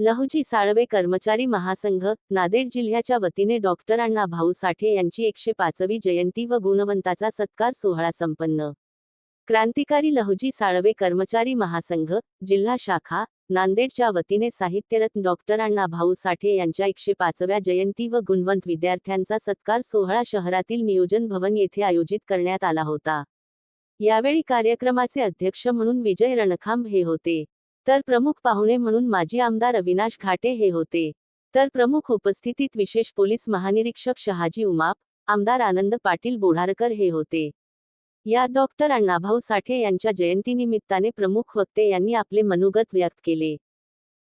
लहुजी साळवे कर्मचारी महासंघ नांदेड जिल्ह्याच्या वतीने डॉक्टर अण्णा भाऊ साठे यांची एकशे पाचवी जयंती व गुणवंताचा सत्कार सोहळा संपन्न. क्रांतिकारी लहुजी साळवे कर्मचारी महासंघ जिल्हा शाखा नांदेडच्या वतीने साहित्यरत्न डॉक्टर अण्णा भाऊ साठे यांच्या एकशे पाचव्या जयंती व गुणवंत विद्यार्थ्यांचा सत्कार सोहळा शहरातील नियोजन भवन येथे आयोजित करण्यात आला होता. यावेळी कार्यक्रमाचे अध्यक्ष म्हणून विजय रणखांब हे होते. तर प्रमुख पाहुणे म्हणून माजी आमदार अविनाश घाटे हे होते. तर प्रमुख उपस्थितीत विशेष पोलीस महानिरीक्षक शहाजी उमाप आमदार आनंद पाटील बोढारकर हे होते. या डॉक्टर अण्णाभाऊ साठे यांच्या जयंतीनिमित्ताने प्रमुख वक्ते यांनी आपले मनोगत व्यक्त केले.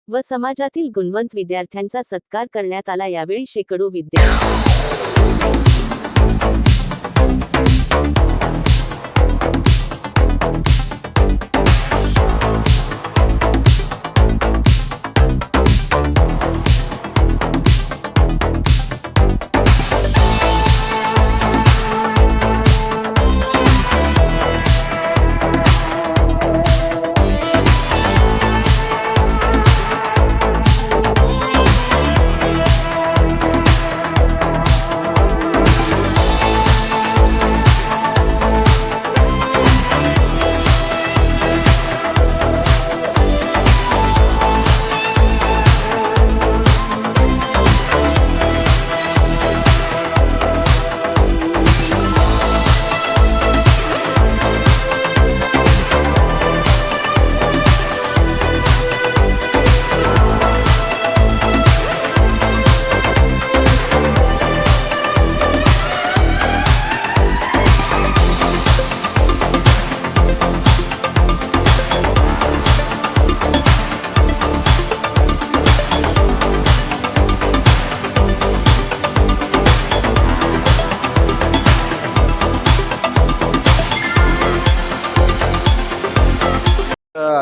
व समाजातील गुणवंत विद्यार्थ्यांचा सत्कार करण्यात आला यावेळी शेकडो विद्यार्थी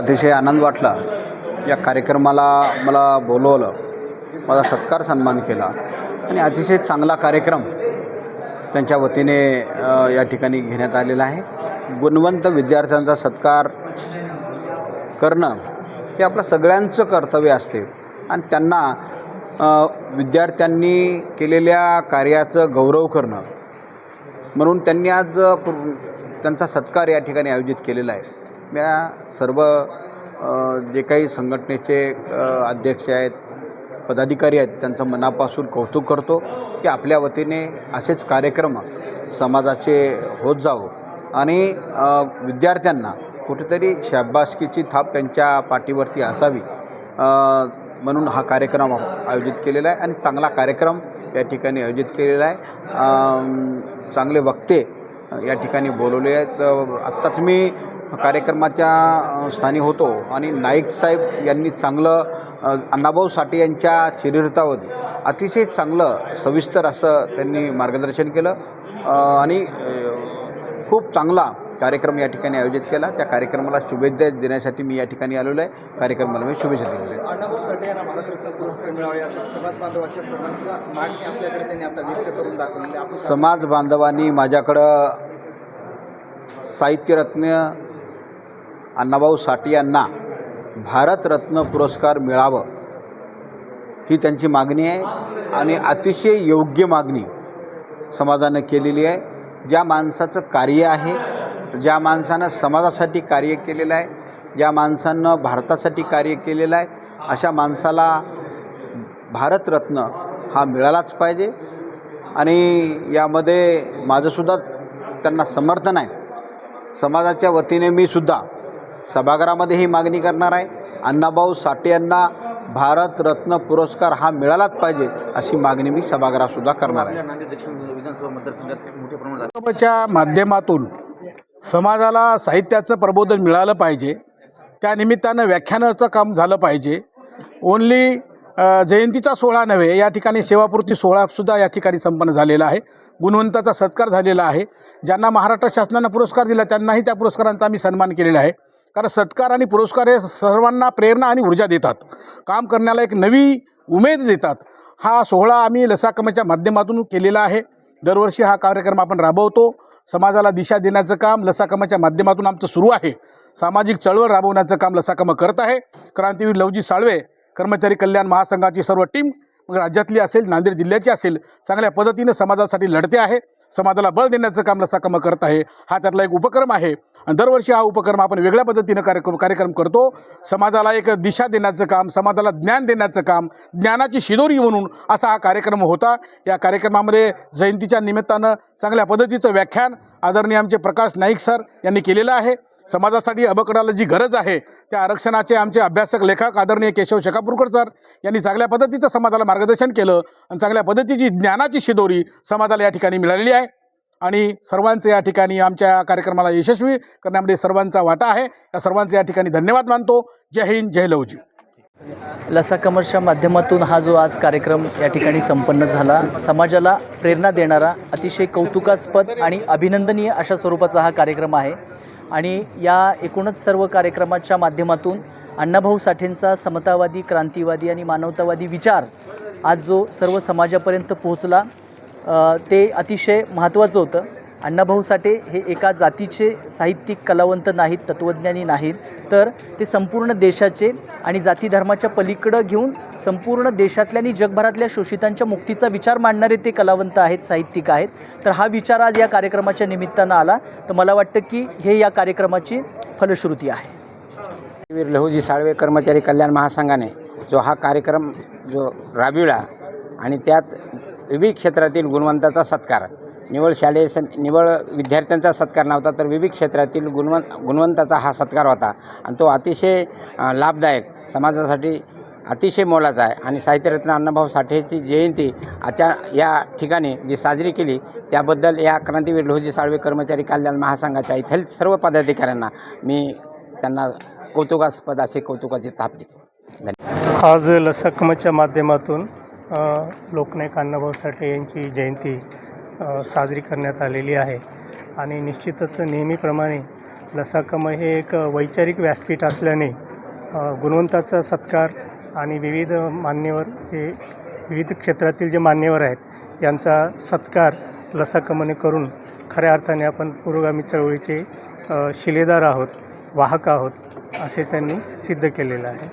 अतिशय आनंद वाटला. या कार्यक्रमाला मला बोलवलं. मला सत्कार सन्मान केला. आणि अतिशय चांगला कार्यक्रम त्यांच्या वतीने या ठिकाणी घेण्यात आलेला आहे. गुणवंत विद्यार्थ्यांचा सत्कार करणं हे आपलं सगळ्यांचं कर्तव्य असते. आणि त्यांना विद्यार्थ्यांनी केलेल्या कार्याचं गौरव करणं. म्हणून त्यांनी आज त्यांचा सत्कार या ठिकाणी आयोजित केलेला आहे. या सर्व जे काही संघटनेचे अध्यक्ष आहेत पदाधिकारी आहेत त्यांचं मनापासून कौतुक करतो की आपल्या वतीने असेच कार्यक्रम समाजाचे होत जावो. आणि विद्यार्थ्यांना कुठेतरी शाबासकीची थाप त्यांच्या पाठीवरती असावी म्हणून हा कार्यक्रम आयोजित केलेला आहे आणि चांगला कार्यक्रम या ठिकाणी आयोजित केलेला आहे. चांगले वक्ते या ठिकाणी बोलवले आहेत. आत्ताच मी कार्यक्रमाच्या स्थानी होतो आणि नाईक साहेब यांनी चांगलं अण्णाभाऊ साठे यांच्या चरित्रावधी अतिशय चांगलं सविस्तर असं त्यांनी मार्गदर्शन केलं. आणि खूप चांगला कार्यक्रम या ठिकाणी आयोजित केला. त्या कार्यक्रमाला शुभेच्छा देण्यासाठी मी या ठिकाणी आलेलो आहे. कार्यक्रमाला मी शुभेच्छा दिलेल्या आहेत. अण्णाभाऊ साठे यांना भारतरत्न पुरस्कार मिळावा यासाठी समाज बांधवाच्या सर्वांच्या मागणी आपल्याकडे त्यांनी आता व्यक्त करून दाखवलेली. आपण समाज बांधवांनी माझ्याकडं साहित्यरत्न अण्णाभाऊ साठे यांना भारतरत्न पुरस्कार मिळावं ही त्यांची मागणी आहे आणि अतिशय योग्य मागणी समाजानं केलेली आहे. ज्या माणसाचं कार्य आहे ज्या माणसानं समाजासाठी कार्य केलेलं आहे ज्या माणसानं भारतासाठी कार्य केलेलं आहे अशा माणसाला भारतरत्न हा मिळालाच पाहिजे. आणि यामध्ये माझंसुद्धा त्यांना समर्थन आहे. समाजाच्या वतीने मी सुद्धा सभागृहामध्ये ही मागणी करणार आहे. अण्णाभाऊ साठे यांना भारतरत्न पुरस्कार हा मिळालाच पाहिजे अशी मागणी मी सभागृहातसुद्धा करणार आहे. विधानसभा मतदारसंघात मोठ्या प्रमाणात च्या माध्यमातून समाजाला साहित्याचं प्रबोधन मिळालं पाहिजे. त्या निमित्तानं व्याख्यानाचं काम झालं पाहिजे. ओन्ली जयंतीचा सोहळा नव्हे या ठिकाणी सेवापूर्ती सोहळासुद्धा या ठिकाणी संपन्न झालेला आहे. गुणवंताचा सत्कार झालेला आहे. ज्यांना महाराष्ट्र शासनानं पुरस्कार दिला त्यांनाही त्या पुरस्कारांचा आम्ही सन्मान केलेला आहे. कारण सत्कार आणि पुरस्कार हे सर्वांना प्रेरणा आणि ऊर्जा देतात. काम करण्याला एक नवी उमेद देतात. हा सोहळा आम्ही लसाकमाच्या माध्यमातून केलेला आहे. दरवर्षी हा कार्यक्रम आपण राबवतो. समाजाला दिशा देण्याचं काम लसाकमाच्या माध्यमातून आमचं सुरू आहे. सामाजिक चळवळ राबवण्याचं काम लसाकमा करत आहे. क्रांतीवीर लवजी साळवे कर्मचारी कल्याण महासंघाची सर्व टीम मग राज्यातली असेल नांदेड जिल्ह्याची असेल चांगल्या पद्धतीनं समाजासाठी लढते आहे. समाजाला बळ देण्याचं काम लसाकामं करत आहे. हा त्यातला एक उपक्रम आहे. आणि दरवर्षी हा उपक्रम आपण वेगळ्या पद्धतीनं कार्यक्रम कार्यक्रम करतो. समाजाला एक दिशा देण्याचं काम समाजाला ज्ञान देण्याचं काम ज्ञानाची शिदोरी म्हणून असा हा कार्यक्रम होता. या कार्यक्रमामध्ये जयंतीच्या निमित्तानं चांगल्या पद्धतीचं व्याख्यान आदरणीय आमचे प्रकाश नाईक सर यांनी केलेलं आहे. समाजासाठी अबकडाला जी गरज आहे त्या आरक्षणाचे आमचे अभ्यासक लेखक आदरणीय केशव शेकापूरकर सर यांनी चांगल्या पद्धतीचं समाजाला मार्गदर्शन केलं आणि चांगल्या पद्धतीची ज्ञानाची शिदोरी समाजाला या ठिकाणी मिळालेली आहे. आणि सर्वांचे या ठिकाणी आमच्या कार्यक्रमाला यशस्वी करण्यामध्ये सर्वांचा वाटा आहे. या सर्वांचे या ठिकाणी धन्यवाद मानतो. जय हिंद जय लवजी लसा कमर्सच्या माध्यमातून हा जो आज कार्यक्रम या ठिकाणी संपन्न झाला समाजाला प्रेरणा देणारा अतिशय कौतुकास्पद आणि अभिनंदनीय अशा स्वरूपाचा हा कार्यक्रम आहे. आणि या एकूणच सर्व कार्यक्रमाच्या माध्यमातून अण्णाभाऊ साठेंचा समतावादी क्रांतिवादी आणि मानवतावादी विचार आज जो सर्व समाजापर्यंत पोहोचला ते अतिशय महत्त्वाचं होतं. अण्णाभाऊ साठे हे एका जातीचे साहित्यिक कलावंत नाहीत तत्त्वज्ञानी नाहीत. तर ते संपूर्ण देशाचे आणि जाती धर्माच्या पलीकडं घेऊन संपूर्ण देशातल्या आणि जगभरातल्या शोषितांच्या मुक्तीचा विचार मांडणारे ते कलावंत आहेत साहित्यिक आहेत. तर हा विचार आज या कार्यक्रमाच्या निमित्तानं आला. तर मला वाटतं की हे या कार्यक्रमाची फलश्रुती आहे. वीर लहुजी साळवे कर्मचारी कल्याण महासंघाने जो हा कार्यक्रम जो राबविला आणि त्यात विविध क्षेत्रातील गुणवंताचा सत्कार निवड शालेय सम निवड विद्यार्थ्यांचा सत्कार नव्हता तर विविध क्षेत्रातील गुणवंत गुणवंताचा हा सत्कार होता. आणि तो अतिशय लाभदायक समाजासाठी अतिशय मोलाचा आहे. आणि साहित्यरत्न अण्णाभाऊ साठेची जयंती आच्या या ठिकाणी जी साजरी केली त्याबद्दल या क्रांतीवीर लोहजी साळवे कर्मचारी कल्याण महासंघाच्या इथील सर्व पदाधिकाऱ्यांना मी त्यांना कौतुकास्पद असे कौतुकाचे ताप देतो. आज लसकमच्या माध्यमातून लोकनायक अण्णाभाऊ साठे यांची जयंती साजरी करण्यात आलेली आहे. आणि निश्चितच नेहमीप्रमाणे लसाकम हे एक वैचारिक व्यासपीठ असल्याने गुणवंताचा सत्कार आणि विविध मान्यवर जे विविध क्षेत्रातील जे मान्यवर आहेत यांचा सत्कार लसाकमने करून खऱ्या अर्थाने आपण पुरोगामी चळवळीचे शिलेदार आहोत वाहक आहोत असे त्यांनी सिद्ध केलेलं आहे.